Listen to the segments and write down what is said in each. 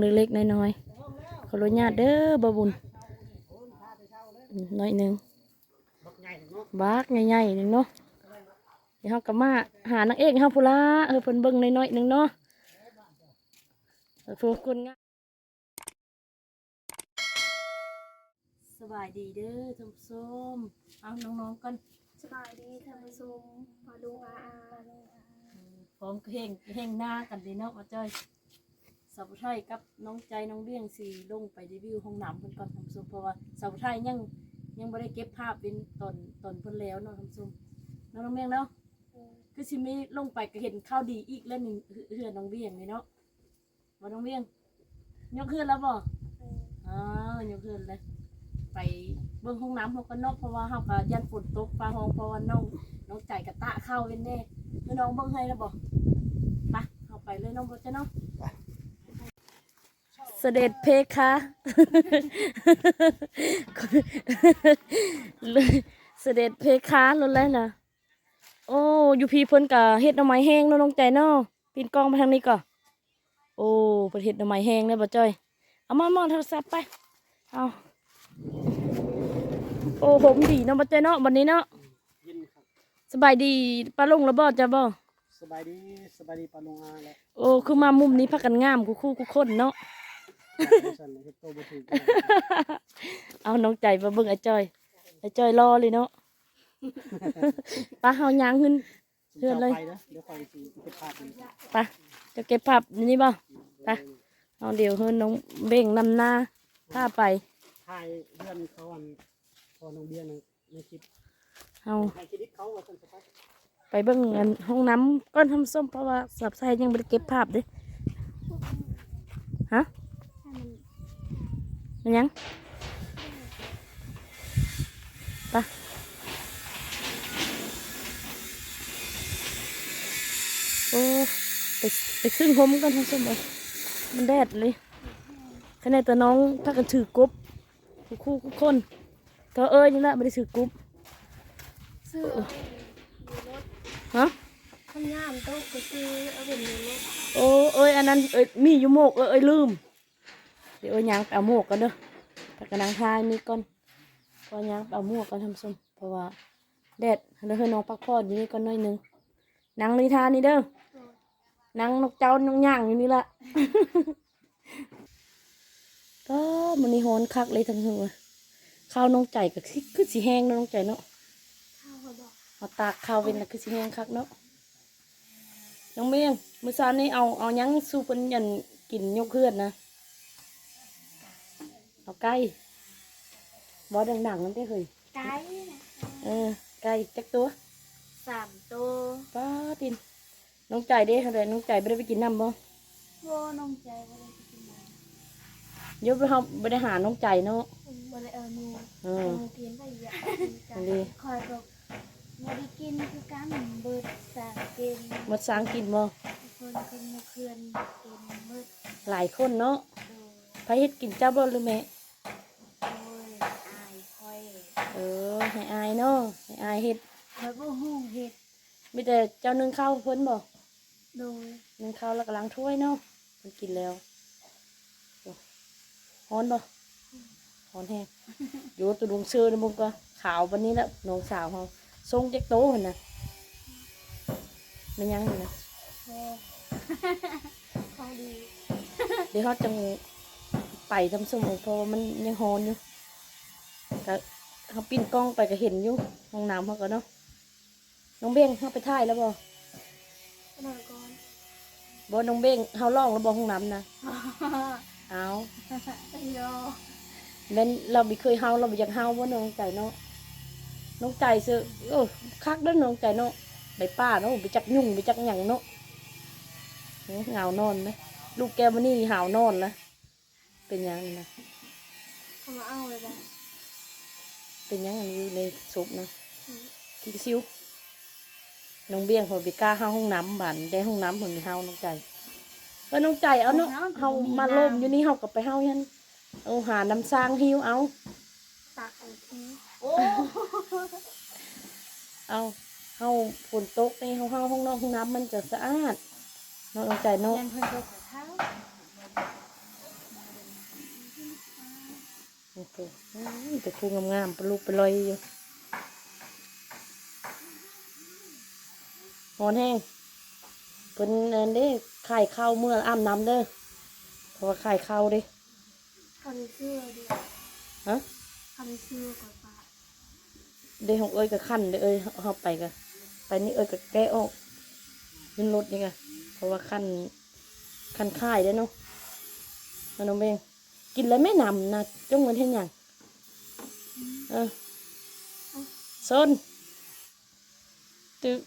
เล็กๆน้อยๆขออนุญาตเด้อบาบุญอืมน้อยหนึ่งบักใหญ่ๆหนึ่งเนาะเดี๋ยวเขาก็มาหานางเอกให้เฮาพุละเออเพิ่นเบิ่งน้อยๆหนึ่งเนาะเออพวกคนงามสบายดีเด้อท่านผู้ชมเอาน้องๆกันสบายดีท่านผู้ชมมาดูอาอาพร้อมเฮงเฮงหน้ากันดีเนาะมาจ้อย สาวไทยกับน้องใจน้องเลี้ยงสีลงไปรีวิวห้องน้ำเพิ่นก่อนทำซุมเพราะว่าสาวไทยยังยังไม่ได้เก็บภาพเป็นตอนตอนเพิ่นแล้วเนาะทำซุมน้องน้องเมียงเนาะคือสิมีลงไปก็เห็นข้าวดีอีกแล้วหนึ่งเฮือนน้องเบี้ยงนี่เนาะว่าน้องเบี้ยงยกเฮือนแล้วบ่อ๋อยกเฮือนเลยไปเบิ่งห้องน้ำเขาก็เนอกเพราะว่าเฮาก็ยันฝนตกฟ้าห้องเพราะว่าน้องน้องใจกระตะเข้าเว้นแน่เมื่อน้องเบิ่งให้แล้วบ่ไปเอาไปเลยน้องรถจ้ะเนาะ เสด็จเพคะเสด็จเพคะรถแล้วนะโอ้อยู่พี่เพิ่นกะเฮ็ดหน่อไม้แห้งเนาะน้องใจเนาะปีนกล้องไปทางนี้ก่อนโอ้เพิ่นเฮ็ดหน่อไม้แห้งเลยบ่จ้อยเอามามองโทรศัพท์ไปเอาโอ้ผมดีเนาะบ่จ้อยเนาะวันนี้เนาะยินครับสบายดีป้าลุงแล้วบ่จ้ะบ่สบายดีสบายดีปาลงอาแล้วโอ้คือมามุมนี้พักกันงามคู่คู่คู่คนเนาะ สันเฮ็ดโตบ่ถูกเอาน้องใจมาเบิ่งไอ้จอยไอ้จอยรอเลยเนาะป้าเฮายางขึ้นเชิญเลยไปนะเดี๋ยวคอยสิเก็บภาพนี่ไป้าจะเก็บภาพนี่บ่ไปเอาเดี๋ยวเฮือนน้องเบ่งนำหน้าพาไปถ่ายเพื่อนเขาอันพอน้องเบียร์ในในคลิปเอาถ่ายคลิปเขาว่าเพิ่นสบายไปเบิ่งอันห้องน้ำก้อนทำส้มเพราะว่าสับไส้ยังไม่ได้เก็บภาพเด้ฮะให้มัน มันยังไปโอ้ไปไปขึ้นหมกันทั้งสมบัติมันแดดเลยขณะแต่น้องถ้ากันถือกบคู่คู่คู่คนก็เอ้ยนี่แหละไม่ได้ถือกบซื้อเอาในรถฮะข้างย่ามโต๊ะก็ซื้อเอาเป็นในรถโอ้เอ้ยอันนั้นเอ้ยมีอยู่โมกเอ้ยเอ้ยลืม เดี๋ยวเอ้ยางไปเอาโมกกันเด้อถ้ากระนังทายมีก่อนก็ยางไปเอาโมกกันทำส้มเพราะว่าแดดแล้วให้น้องพักผ่อนอยู่นี่ก่อนหน่อยหนึงนางนิทานนี่เด้อนางนกเจ้านกย่างอยู่นี่ละก็มันนี่ฮอนคักเลยทั้งหัวข้าวน้องใจก็คือคือสีแห้งนะน้องใจเนาะข้าวเขาบอกเอาตากข้าวเป็นนะคือสีแห้งคักเนาะน้องเมียงมือเช้านี้เอาเอายังสู้เพิ่นยันกินยกเพื่อนนะ ไก่บ่ดังๆนั่นได้อเฮ้ยไก่นะเออไก่จักตัวสามตัวป้าตินน้องใจเด้เท่าไหร่น้องใจไม่ได้ไปกินน้ำบ่โบน้องใจบ่ได้ไปกินน้เดี๋ยวไปเฮาบ่ได้หาน้องใจเนาะำบ่ได้เอาหนูเอเอาอหนูเพียนไปเยอะกัอันนนี้คอยก็บ่ได้กินคือกันเบิดสามกินหมดสางกินบ่คนคนมาเคือนกินเบิดหลายคนเนาะโดยไผเฮ็ดกินเจ้าบ่หรือแม่ โดยอายคอย เออ ให้อายเนาะให้อายเฮ็ดคอยบ่ฮู้เฮ็ดมีแต่เจ้านึ่งข้าวเพิ่นบ่โดยนึ่งข้าวแล้วก็ล้างถ้วยเนาะเพิ่นกินแล้วโอ้ฮ้อนบ่ฮ้อนแฮงอยู่ตัวดวงเชื่อนะมึงก็ขาววันนี้แล้วน้องสาวเฮาทรงจักโตหั่นน่ะมันยังนี่นะโอ้ของดีเดี๋ยวเขาจะไปทำสมองเพราะว่ามันยังฮอนอยู่ก็ เขาปิ้นกล้องไปก็เห็นอยู่ห้องน้ำเขาก็เนาะน้องเบ้งเขาไปถ่ายแล้วบ่นอนก่อนบ่น้องเบ้งเขาล่องแล้วบ่ห้องน้ำนะเอาโยแม่นเราไม่เคยเฮาเราไม่อยากเฮาว่าน้องใจเนาะน้องใจซื้อโอ้คักเด้อน้องใจเนาะไปป้าเนาะไปจักยุ่งไปจักหยังเนาะโอ้เหงานอนนะลูกแกมันนี่หาวนอนนะเป็นหยังนี่นะเขามาเอาเลยจ้ะ เป็นหยังอันนี้อยู่ในศพนะกินซิวน้องเบี้ยงพอไปกล้าเข้าห้องน้ำบานได้ห้องน้ำเหมือนเฮาน้องใจก็น้องใจเอาเนาะเฮามาล่มอยู่นี่เฮากับไปเฮายันเอาหาน้ำสร้างหิวเอาตักเอาทีโอ้เอาเฮาฝนตกในเฮาเฮาห้องนอกห้องน้ำมันจะสะอาดเนาะน้องใจเนาะ อ้ยแต่พูงามๆปลุกไปลอยอยู่หอนแห้งเป็นอันนี้ไข่ข้าวเมื่ออ้ำน้ำเด้อเพราะว่าไข่ข้าวเดิเขาได้เสื้อด้วยฮะเขาได้เสื้อก่อนป้าเด้ของเอ้ยกับขั้นเด้อเอ้ยเอาไปกันไปนี่เอ้ยกับแก้ออกขึ้นรถนี่ไงเพราะว่าขั้นขั้นค่ายได้อเนาะเอาน้องเบง กินแล้วไม่นำนะจ้องเงินเห็นยังเออซนตึก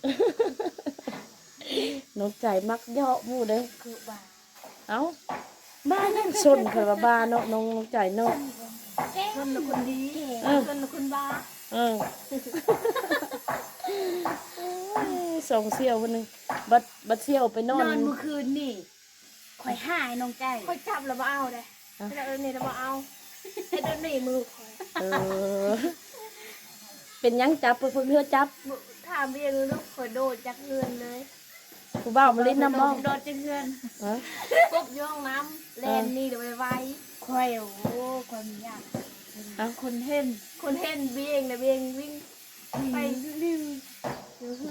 น้องใจมักเยาะหมู่เด้อคือบ้าเอ้าบ้านนั่นซนเผยว่าบ้านเนาะน้องน้องใจเนาะคนละคนดีเออคนละคนบ้าเออโอ้ยสองเสี่ยววันหนึงบัดบัดเสี่ยวไปนอนนอนเมื่อคืนนี่ข่อยหายน้องใจค่อยจับแล้วบ่เอาเด้อะ แล้วเออนี่แล้วบ่เอาให้โดนหนีมือคอยเออ เป็นหยังจับเพื่อนเพื่อจับถามเรียนลูกคอยโดดจากเรือนเลยผู้บ่าวมาเล่นน้ำบ้องโดดจากเรือนฮะปุ๊บย่องน้ำแลนนี่เดี๋ยวไปไว้ข่อยโอ้ข่อยมียากเอ้าคนเห็นคนเห็นเบียงนะเบียงวิ่งไปลิ้ว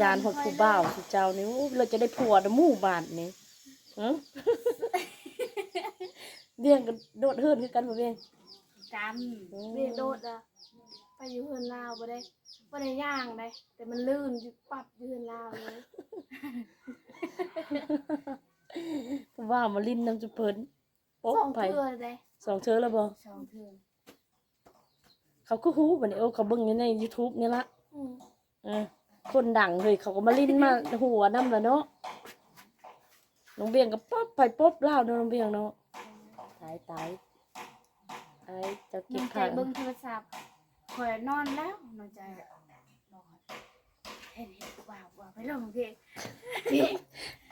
ยานหดผู้บ่าวผู้เจ้านี่โอ้เราจะได้ผัวนะหมู่บ้านนี่ฮะ เบี้ยงกันโดดเฮือนคือกันบ่เบี้ยงกันเบียงโดดอะไปอยู่เฮือนลาวบ่ได้บ่ได้ย่างได้ แต่มันลื่นอยู่ปับอยู่เฮือนลาวเลยผู้บ่าวมาลิ้นน้ำจุเพิ่นโอ๊ะสองไปเทื่อเลยสองเธอแล้วบ่สองเทือนเขาก็ฮู้บัดนี้โอ้เขาเบิ่งอยู่ใน YouTube นี่ละอืมเออคนดังเลยเขาก็มาลิ้นมาหัวน้ำละเนาะน้องเบียงก็ป๊อบไปป๊อบเล่าวเนาะน้องเบียงเนาะตายตายไอ้เจะน้เก็อบงใจขาเบิ่งโทรศัพท์ข่อยนอนแล้วน้องใจนอนเห็นเห็นว้าวว้าวไปลองเพลง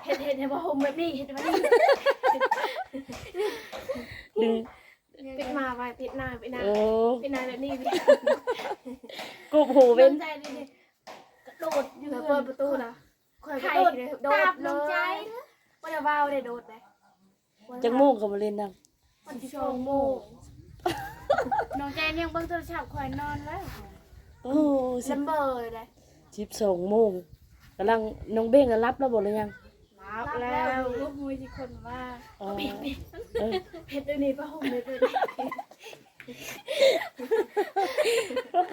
เฮ็ดเฮ็ดให้บ่ห่มแบบนี้เฮ็ดแบบนี้ดึงปิดมาไว้ปิดหน้าปิดหน้าโอ้ปิดหน้าแบบนี้กบหูเป็นใจดิกระโดดอยู่เปิดประตูนะคอยกระไข่โดดโดตาดบเลน้องใจยว่าจะว้าวได้โดดเลยจังโม่งเขามาเล่นน้ วันที่สองโมงน้องใจยังเบิ่งโทรศัพท์ข่อยนอนแล้วำโอ้สิลัมเบอร์เลยสิบสองโมงกำลังน้องเบ้งก็รับแล้วบอกเลยยัง รับแล้วลูกมุ้ยที่คนว่าอ๋อเออเพชรด้วยนี่ผ้าห่มเลยด้วย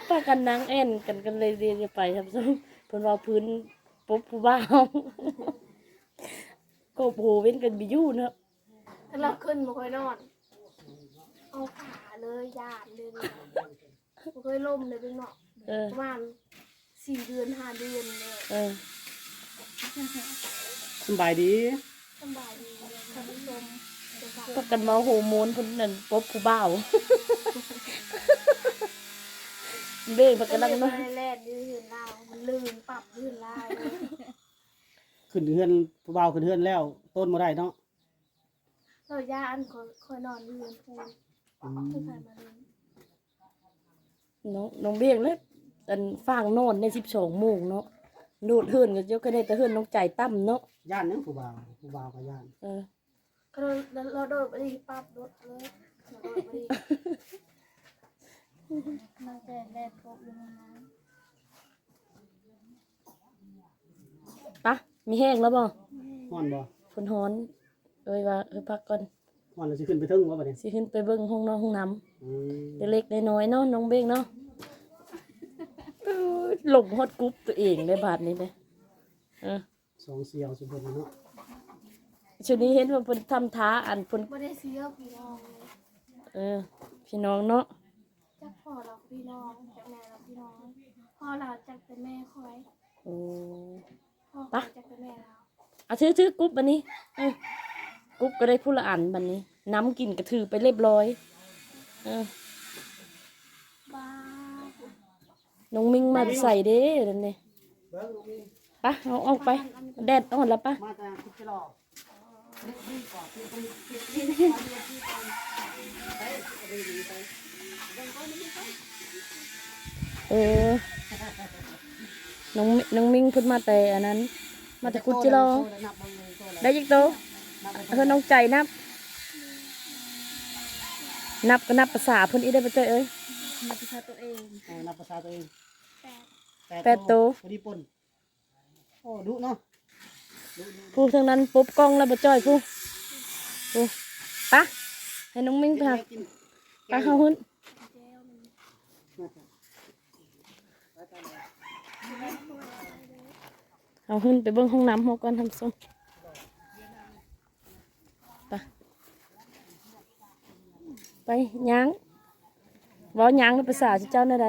ป้ากันนางแอนกันกันเลยเรียนจะไปทำซ้ำเพิ่นว่าพื้นปุ๊บผู้บ่าวกบหูเว้นกันบิยู่เนาะถ้าเราขึ้นมาคอยนอน เอาขาเลยยาดเลยมาคอยล่มเลยเป็นเนาะเออ ประมาณสี่เดือนห้าเดือนเลยเออสำบายดีสบายดีท่านผู้ชมเดี๋ยวฝากป้ากันมาโฮโมนเพิ่นนั่นปุ๊บผู้บ่าวเบ้งเพิ่นก็กำลังเลยเนาะมาแล่นยืนลาวมันลื่นปรับลื่นลายเลยขึ้นเฮือนผู้บ่าวขึ้นเฮือนแล้ว ต้นบ่ได้เนาะเราย่าอันคอยคอยนอนยืนพูนอืม คือใครมาเล่นน้องน้องเบ้งเลยอันฟางโน่นในสิบสองโมงเนาะโดดเฮือนก็เจ้าก็ได้แต่เฮือนน้องใจตั้มเนาะย่านหยังผู้บ่าวผู้บ่าวก็ย่านเออก็เราเราโดดไปดีปรับรถเลยเราโดดไปดีน้องใจแลกพบอยู่ในน้ปะมีแห้งแล้วบ่ฮ้อนบ่ฝนฮ้อนเอ้ยว่าเออพักก่อน ฮ้อนแล้วสิขึ้นไปเทิงบ่บัดนี้สิขึ้นไปเบิ่งห้องนอนห้องน้อืมำเล็กๆน้อยๆเนาะน้องเบ้งเนาะเอ้ยหลงฮอดกรุ๊ปตัวเองในบาทนี้เลยเออสองเสี่ยวสุดเพิ่นเนาะชุดนี้เห็นว่าเพิ่นทำท้าอันเพิ่นไม่ได้เสียพี่น้องเลยเออ พี่น้องเนาะจักพ่อเราพี่น้องจากแม่เราพี่น้องพ่อเราจากแต่แม่คอยโอ้ พ่อปะจากแต่แม่เรา เอาถือถือกรุ๊ปบันนี้เออ กรุ๊ปก็ได้ผู้ละอันบันนี้ น้ำกินกระถือไปเรียบร้อยเออน้องมิงมาใส่เด้นั่นนี่ปะเอาออกไป แดดอ่อนแล้วปะเออ น้องน้องมิงพิ่นมาแต่อันนั้น มาแต่คุดจิโร่ได้ยิกโต เออน้องใจนับ นับก็นับภาษาเพิ่นอีได้บ่จ้อยเอ้ยนับภาษาตัวเองเอานับภาษาตัวเองแปดแปดตัวพอดีปนโอ้ดุเนาะผู้ทางนั้นปุ๊บกล้องแล้วบ่จ้อยผู้ผู้ปะให้น้องมิ้งไปหากินปะเฮาหุ่นแก้วหนึ่งเอาหุ่นไปเบิ่งห้องน้ำเฮาก่อนทำส้มไป ไปย่างเว้าย่างในภาษาเจ้าแน่ใด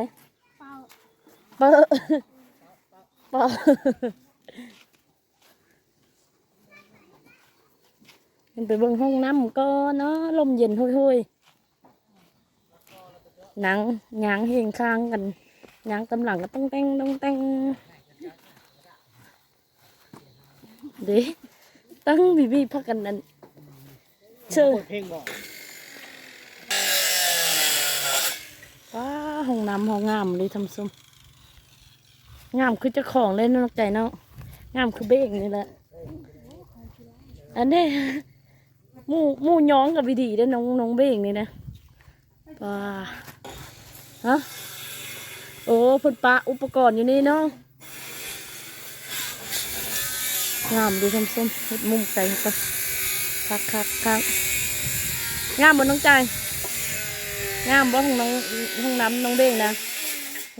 เป้าเปอะเปอะเห็นไปเบิ่งห้องน้ำก็เนาะลมเย็นห้วยๆหนังหยางเฮงข้างกันหยางตำหลังก็ต้องแต่งต้องแต่งเด้ตั้งบีบีพักกันนั่นเชื่อ เปิดเพลงบอก ว้าห้อง น้ำห้องงามเลยทำส้มงามคือเจ้าของเลยเนาะนกใจเนาะงามคือเบ้งนี่แหละอันนี้มูมูย้องกับวิดีได้น้องน้องเบ้งนี่นะว้าฮะโอ้เพุ่นปะอุปกรณ์อยู่นี่เนาะงามดูทำส้มมุมใจก็คักคักคักงามบนน้องใจ งามบ่ห้องน้องห้องน้ำน้องเบ้งนะ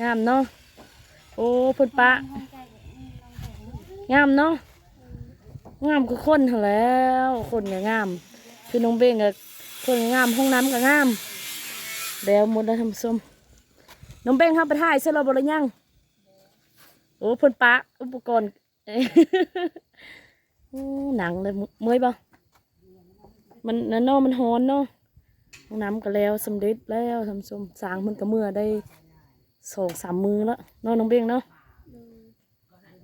งามเนาะโอ้พุ่นปะงามเนาะงามคือคนแล้วคนก็งาม คือน้องเบ้งก็คนงามห้องน้ำก็งามแล้วมดแล้วทำส้มน้องเบ้งเข้าไปถ่ายเสร็จแล้วบ่ลยังโอ้พุ่นปะอุปกรณ์หนังเลยเมื่อยบ่มันนั่นเนาะมันฮ้อนเนาะ ห้องน้ำก็แล้วสำเร็จแล้วทำส้มสร้างมันก็เมื่อได้สองสามมือแล้วเน้องน้องเบี้ยงเนาะ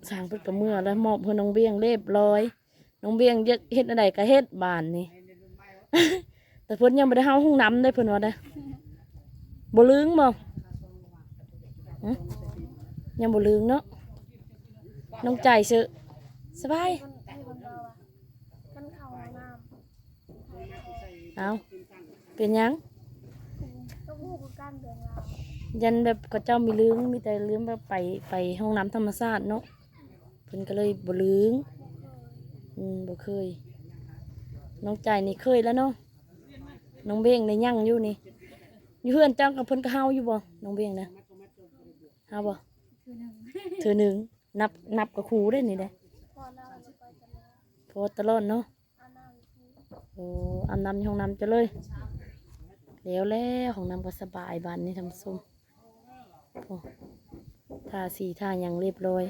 สร้างเพิ่นก็เมื่อแล้วมอบเพื่อน้องเบี้ยงเรียบร้อยน้องเบี้ยงอยากเฮ็ดอะไรก็เฮ็ดบานนี่ แต่เพิ่นยังไม่ได้เฮาห้องน้ำได้เพิ่นว่าได้บ่ลืงบ่หึยังบ่ลืงเนาะน้องใจซื้อสบายมันไอ้คนเราอะมันเข้าน้ เป็นหยังต้องพูดกันเดือนเรายันแบบก็เจ้ามีลืมมีแต่ลืมแบบไปไปห้องน้ำธรรมชาติเนาะเพิ่นก็เลยบ่ลืมอืมบ่เคย น้องใจนี่เคยแล้วเนาะน้องเบ้งในยั่งอยู่นี่อยู่เพื่อนเจ้ากับเพิ่นก็เฮาอยู่บ่น้องเบ้งนะเฮาบ่เธอหนึ่งนับนับกับครูได้นี่แหละพอเราจะไปกันแล้วเพอตลอดเนาะอันนั้นคือโอ้อาบน้ำในห้องน้ำจะเลย แล้วแล้วห้องน้ำก็สบายบานนี้ทำส้มโอ้ทาสีทาอย่างเรียบร้อย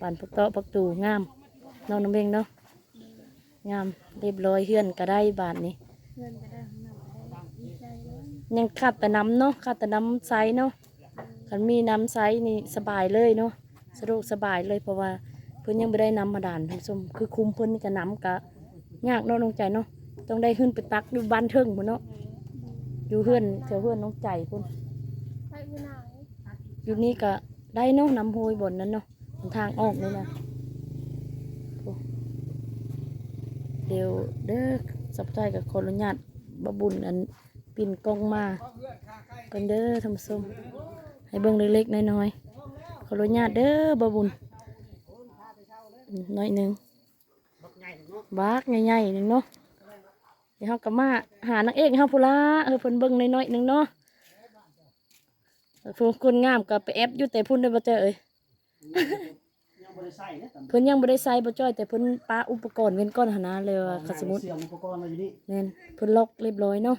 บานพักโต๊ะพักตูงามเน้องน้ำเบงเนาะงามเรียบร้อยเฮือนก็ได้บานนี้เงินก็ได้ของเราก็ได้ดีใจเลยยังขาดแต่น้ำเนาะขาดแต่น้ำใสเนาะคันมีน้ำใสนี่สบายเลยเนาะสะดวกสบายเลยเพราะว่าเพิ่นยังไม่ได้น้ำมาด่านท่านผู้ชมคือคุมเพิ่นนี่กับน้ำกะยากเนาะน้องใจเนาะต้องได้ขึ้นไปตักอยู่บ้านเทิงพุ่นเนาะ อยู่เฮือนแถวเฮือนน้องใจพุ่นไปอยู่ไหนอยู่นี่ก็ได้เนาะน้ำโหยบนนั้นเนาะบนทางออกนี่นะโอ้เดี๋ยวเด้อสับใจกับคนละญาติบะบุญอันปิ่นกล้องมากันเด้อทำส้มให้เบิ่งเล็กๆน้อยๆขออนุญาตเด้อบะบุญอืมน้อยหนึ่งบักใหญ่เนาะบากใหญ่ๆหนึ่งเนาะ เดี๋ยวเราก็มาหานางเอกให้เฮาพูนละเออเพิ่นเบิ่งน้อยๆหนึ่งเนาะพวกคนงามก็ไปแอปอยู่แต่พุ่นได้บ่เจอเอ้ยยังบ่ได้ใส่นะตอนเพิ่นยังบ่ได้ใส่บ่จ้อยแต่เพิ่นปาอุปกรณ์เว้นก้อนหนนะเลยว่าคันสมมุติเสียงอุปกรณ์มาอยู่นี่แม่นเพิ่นล็อกเรียบร้อยเนาะ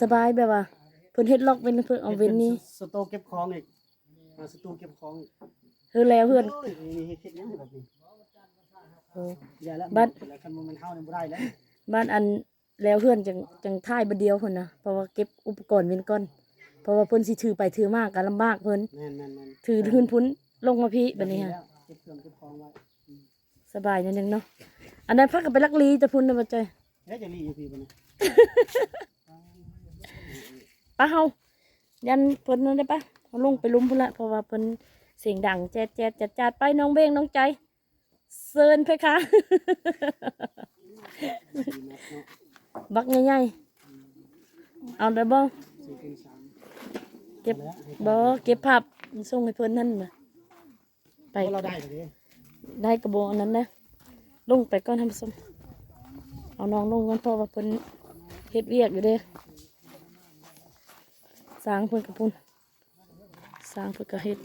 สบายแบบว่าเพิ่นเฮ็ดล็อกเว้นเพิ่นเอาเว้นนี้สโตเก็บของอีกอ่าสตูเก็บของอีกเฮือแล้วเฮือนโอ้ยนี่เฮ็ดเฮ็ดหยังแบบนี้โอ้อย่าแล้วบัดแล้วคันมันเฮานี่บ่ได้แล้ว บ้านอันแล้วเฮือนจังจังท้ายบ่เดียวเพิ่นน่ะเพราะว่าเก็บอุปกรณ์เว้นก่อน เพราะว่าเพิ่นสิถือไปถือมาก็ลำบากเพิ่นแม่นแม่นแม่นถือขึ้นพุ้นลงมาพี่แบบนี้แล้ค่ะวเก็บเครื่องเก็บของไว้สบายนิดนึงเนาะอันนั้นพักกับไปลักลีจะพุ่นนะบ่จ้อยเฮ็ดจะรีอยู่พี่บ่เนี่ยป้าเฮายันเพิ่นนั่นได้ปะเอาลงไปลุมพุ่นละเพราะว่าเพิ่นเสียงดังแจ๊ดแจ๊ดจัดจัดไปน้องเบ้งน้องใจเซินเพคะดีมากเนาะ บักใหญ่เอาได้บ่สี่คูณสามเก็บบ่เก็บภาพส่งให้เพิ่นนั่นน่ะไปเพราะเราได้เลยดิได้กระบอกอันนั้นนะลงไปก่อนทำสมเอาน้องลงก่อนเพราะว่าเพิ่นเฮ็ดเวียกอยู่เด้สร้างเพิ่นกับพุ่นสร้างเพิ่นก็เฮ็ด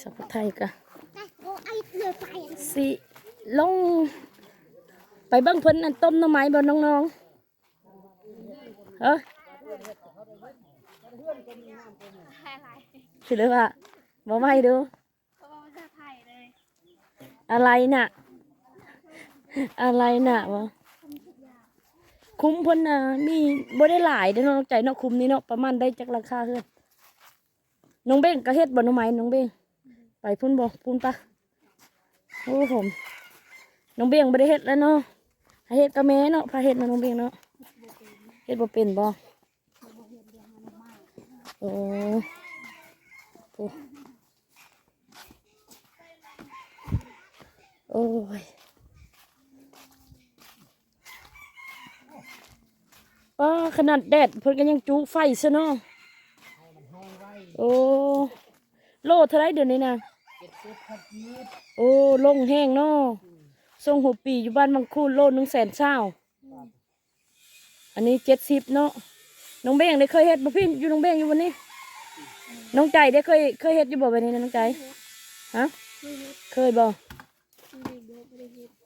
สัพพไทยกะ สิลง ไปเบิ่งเพิ่นอันต้มหน้ำไม้บ่น้องๆเฮ้ยอะไรคือเลยว่าบ่ไม่ดูก็ว่าจะถ่ายเลยอะไรน่ะ อะไรน่ะวะคุ้มเพิ่นน่ะมีบ่ได้หลายเด้อน้องใจเนาะคุ้มนี้เนาะประมาณได้จักราคาเฮือนน้องเบ้งก็เฮ็ดบ่น้องไม้น้องเบ้งไปพุ่นบ่พุ่นปะ โอ้ผมน้องเบ้งบ่ได้เฮ็ดแล้วเนาะเฮ็ดกับแม่เนาะพาเฮ็ดมาน้องเบ้งเนาะเฮ็ดบ่เป็นบ่โอ้โอ้โอ้ยป้าขนาดแดดเพิ่นก็ยังจุไฟซะเนาะโอ้โลเท่าไรเดี๋ยวนี้นะ โอ้ลงแห้งเนาะส่งหัวปีอยู่บ้านบางคูนโลหนึ่งแสนเช้าอันนี้เจ็ดสิบเนาะน้องเบ้งได้เคยเฮ็ดบ่พี่อยู่น้องเบ้งอยู่วันนี้ น้องใจได้เคยเคยเฮ็ดอยู่บ่วันนี้นะน้องใจฮะเคยบ่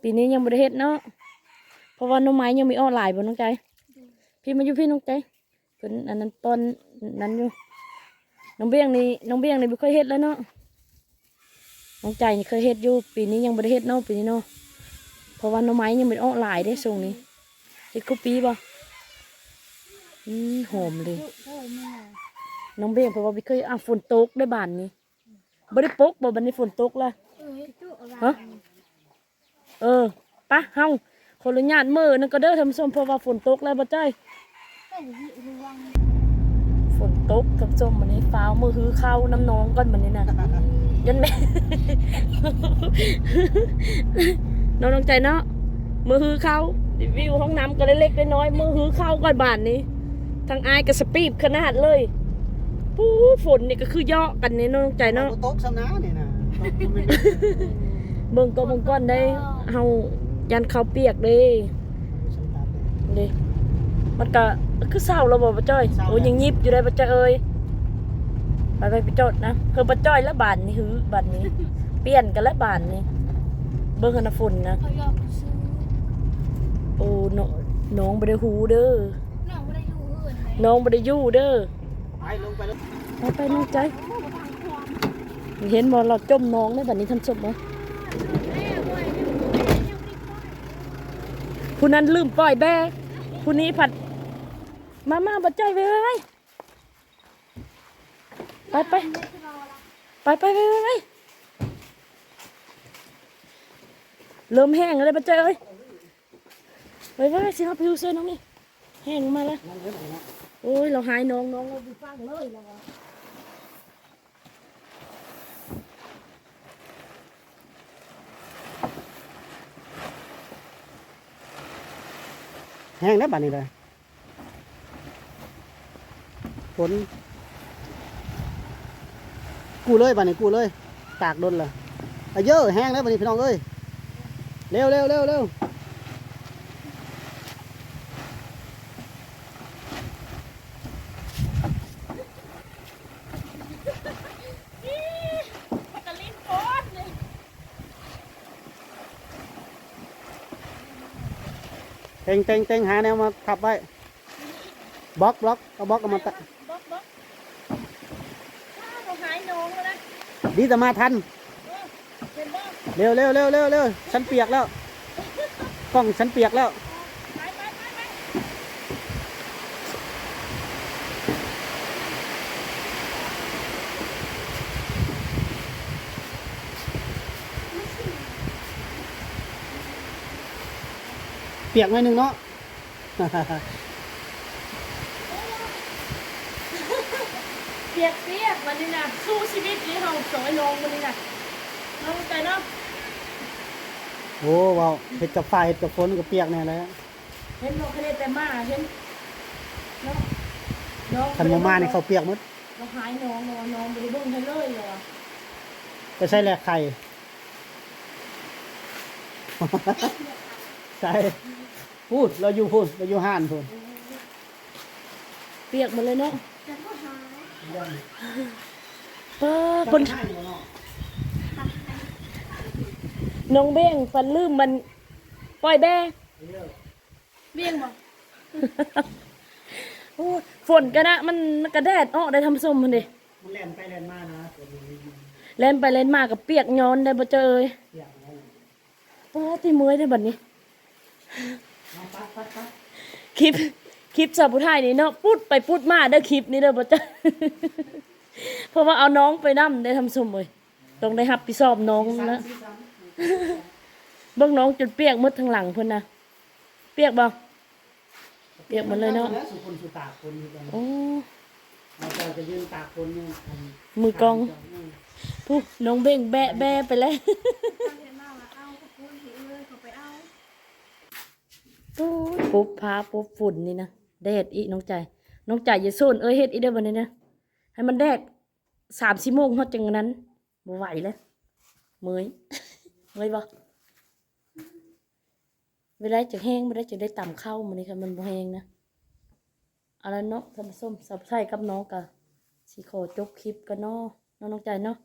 ปีนี้ยังบ่ได้เฮ็ดเนาะเพราะว่าน้องไม้ยังมีออนไลน์บ่น้องใจ พี่มาอยู่พี่น้องใจเพิ่นอันนั้นตอนนั้นอยู่น้องเบี้ยงนี่น้องเบี้ยงนี่ไม่เคยเฮ็ดแล้วเนาะ น้องใจนี่เคยเฮ็ดอยู่ปีนี้ยังไม่ได้เฮ็ดเนาะปีนี้เนาะเพราะว่าหน้องไม้ยังไม่ได้ออกหลายได้ส่งนี้เฮ็ดคุปีบ่อืมหอมเลย น้องเบี้ยงเพราะว่าไม่เคยอะฝนตกได้บานนี้บ่ได้ปกบ่บัดนี้ฝนตกละเออจุอะไรฮะเออปะเฮาขออนุญาตมือนั่นก็เด้อทำส้มเพราะว่าฝนตกแล้วบ่จ้ ตกกับจมวันนี้ฟ้าวมือฮือเข้าน้ำหนองก่อนวันนี้นะยันแม่น้องน้องใจเนาะมือฮือเข้าวิวห้องน้ำก็เล็กๆน้อยๆมือฮือเข้าก่อนบานนี้ทางอายกับสปีบขนาดเลยปู๊ฝนนี่ก็คือเยาะกันนี่น้องน้องใจเนาะโต๊ะสำน้าเนี่ยนะต้องเป็นเบิ่งก็เบิ่งก้อนได้เฮายันเขาเปียกเด้สันตาเลยเด้ มันก็คือเศร้าแล้วบ่ป้าจ้อยเศร้า โอ้ยยังยิบอยู่ได้ป้าจ้อยเอ้ยไปไปไปจดนะคือป้าจ้อยแล้วบานนี่หือบานนี้ เปลี่ยนกันแล้วบานนี้เบิ่งกันนะฝุ่นนะเขายอมซื้อโอ้น้องน้องบ่ได้หูเด้อน้องไม่ได้รู้อื่นเลยน้องบ่ได้อยู่เด้อไปลงไปแล้วไปไปน้องใจเห็นบ่เราจมน้องในบัดนี้ทำศพบ่ผู้นั้นลืมปล่อยแบกผู้นี้ผัด มามาบ่จ้อยไว้ไว้ไปไปไปไปไปไปไปเริ่มแห้งแล้วบ่จ้อยเอ้ยไปไปสิครับพิวเซ่น้องนี่แห้งมาแล้วโอ้ยเราหายน้องน้องเราไปฟังเลยเราแห้งแล้วบัดนี้เลย ฝนกูเลยบัดนี้กูเลย ตากโดนเลยอะเยอะแห้งแล้วบัดนี้พี่น้องเอ้ย เร็วเร็วเร็วเร็วเลยเต็งเต็งเต็งหาแนวมาขับไว้บล็อกบล็อกเอาบล็อกเอามาตะ บ๊อกบ๊อกอ้าวเราหายน้องแล้วนะ ดีแต่มาทัน เร็วเร็วเร็วเร็วเร็วฉันเปียกแล้ว กล้องฉันเปียกแล้วเปียกหน่อยหนึงเนาะ เปียกเปียกวันนี้นะสู้ชีวิตนี้เราสอยน้องวันนี้นะน้องใจเนาะโอ้เว้าเฮ็ดกับไฟเฮ็ดกับฝนกับเปียกแน่แหล้วเห็นบอกเขาได้แต่มาเห็นเนาะน้องคันบ่มานี่เขาเปียกหมดเราหายน้องน้องน้องบ่ได้เบิ่งให้เลยเหรอไปใช้แลกไข่ใช่พูดเราอยู่พูดเราอยู่ห้านพูดเปียกหมดเลยเนาะแต่ก็หาย เออคนน้องเบ้งฟันลืมมันปล่อยแบ้เบี้ยงบอกโอ้ยฝนก็นะมันมันกระแดดออกได้ทำส้มมันดิมันแล่นไปแล่นมานะเล่นไปเล่นมากับเปียกย้อนได้บ่เจอเอ้ยเปียกแล้วโอ้ที่เมื่อยได้บัดนี้มาปัดปัดปัดคลิป คลิปสาวผู้ไทยนี่เนาะปุดไปปุดมาได้อคลิปนี้เด้อบ่เจอเพราะว่าเอาน้องไปนํได้ทำส้มเอ้ยต้องได้รับผิดชอบน้องนะ เบิ่งน้องจนเปียกหมดทั้งหลังเพิ่นน่ะเปียกบ่เปียกหมดเลยเนาะสุคนสุตากคนอยู่กันโอ้เราจะจะยืนตากคนเนี่ยอันมือกองผู้น้องเบ่งแบะแบะไปแล้วเห็นมาว่าเอาก็พูดหิวเลยเขาไปเอาปุ๊บปุ๊บพาปุ๊บฝุ่นนี่นะ แดดอีกน้องใจ น้องใจอย่าโซนเอ้ยเฮ็ดอีเด้อบัดนี้นะให้มันแดดสามสี่โมงฮอดจังนั้นบ่ไหวแล้วเมื่อยเมื่อยบ่เวลาจะแห้งบ่ได้จะได้ต่ำเข้ามันนี่ค่ะมันบ่แห้งนะเอาละเนาะท่านผู้ชมสับใส่กับน้องกะสิขอจบคลิปกันเนาะเนาะน้องใจเนาะ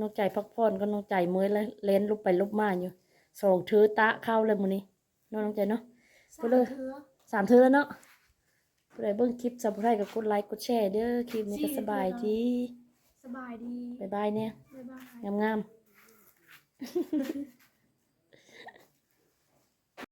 น้องใจพักผ่อนก็น้องใจเมื่อยแล้วเล่นลุกไปลุกมาอยู่สองถือตะเข้าเลยมื้อนี้เนาะน้องใจเนาะไปเลยสามเธอแล้วเนาะ ผู้ใดเบิ่งคลิปสับไครก็กดไลค์กดแชร์เด้อคลิปนี้ก็สบายดีสบายดีบ๊ายบายเนี่ยบ๊ายบาย งามๆ